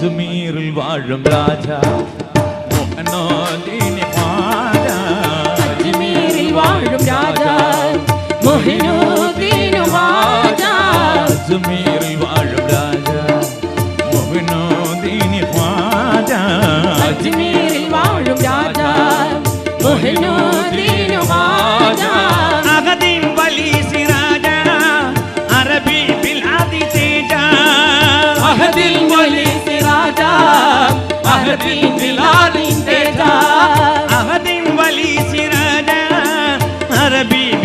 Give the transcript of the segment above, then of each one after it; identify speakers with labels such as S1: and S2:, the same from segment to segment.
S1: അജ്മീറിൽ വാഴും രാജ മോഹനോദിനി ഖ്വാജ അജ്മീരിൽ വാഴും രാജാ മൊഹിനൂദ്ദീനു ഹാജാ അജ്മീറിൽ വാഴും രാജ മോഹനോദിനി ഖ്വാജ
S2: അജ്മീരിൽ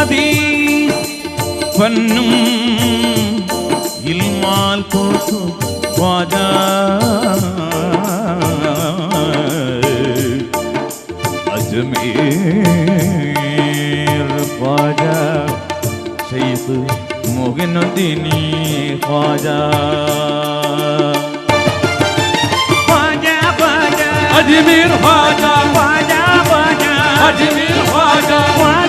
S1: ஜாதி பண்ணும் இல்மால் போக்கும் வாஜா அஜமீர் வாஜா செய்து முகினுதினி வாஜா அஜ்மீர் வாஜா வாஜா வாஜா அஜ்மீர் வாஜா வாஜா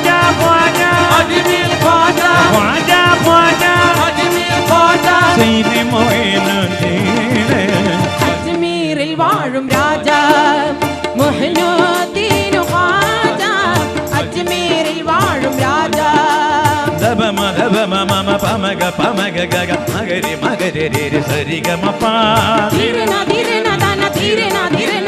S2: அஜ்மீரில் வாழும் ராஜா முஹ்லோ
S1: பம தப மம பமக பமக கக மகரி மகரி சரி கமப்பா தீரனா
S2: தீரனா தன தீரனா தீரனா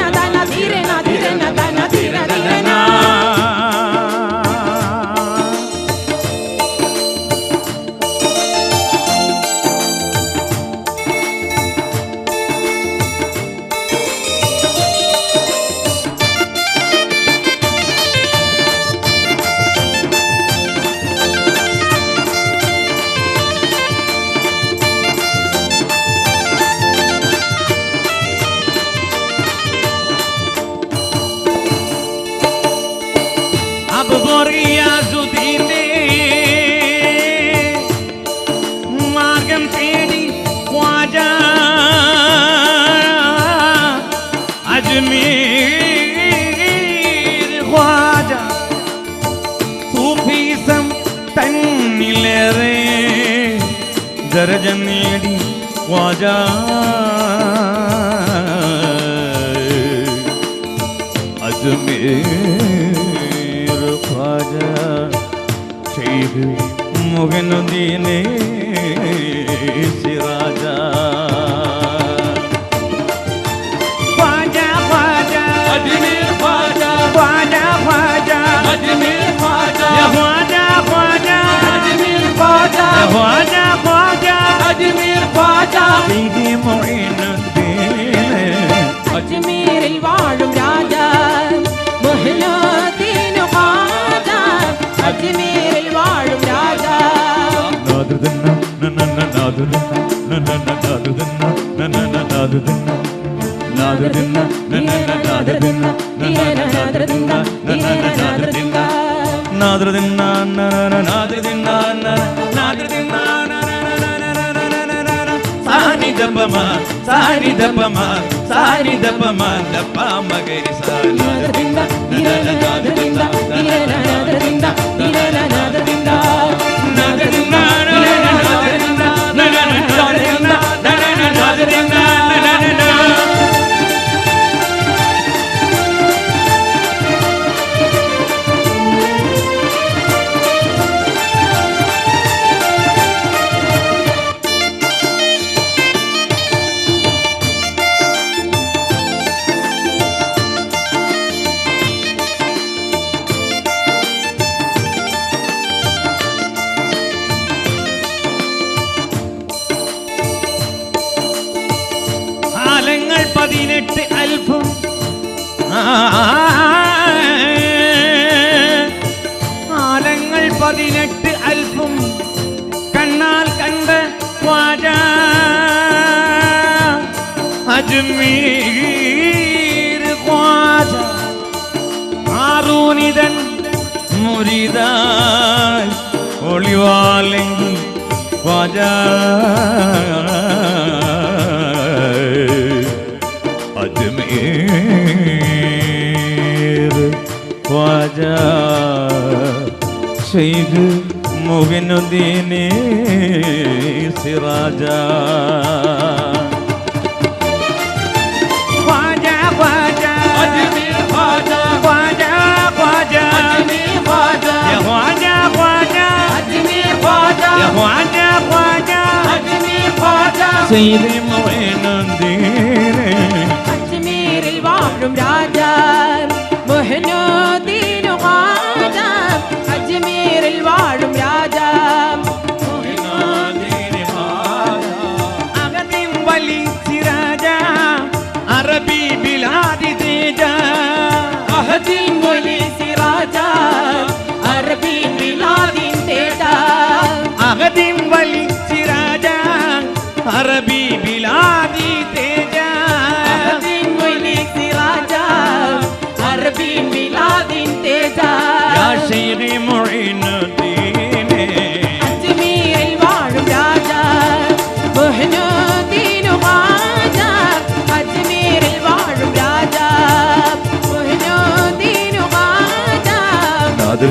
S1: ख्वाजा अजमेर ख्वाजा शहीद मोहन दीने से राजा നനന നാദുദിന്ന സാനി ദപ്പമ സാനി ദപ്പമ സാനി ദപ്പമ പതിനെട്ട് അല്പം ആലങ്ങൾ പതിനെട്ട് അല്പം കണ്ണാൽ കണ്ട വാജ അജ്മീർ ഖ്വാജ. ആറൂനിതൻ മുരിതാൽ ഒളിവാലെങ്കിൽ വാജ খোয়াজা শহীদ মুবিনুদ্দিনে সিরাজা سيدي معين الدين si raja arabi biladi deja ah
S2: din boli si raja arabi biladi deja
S1: ah din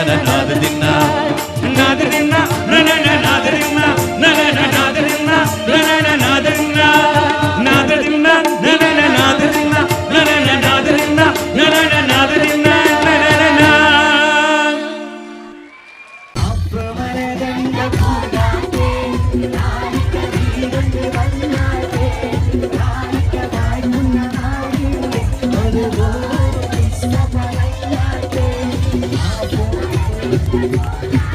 S1: Gnananathan
S3: Thank you.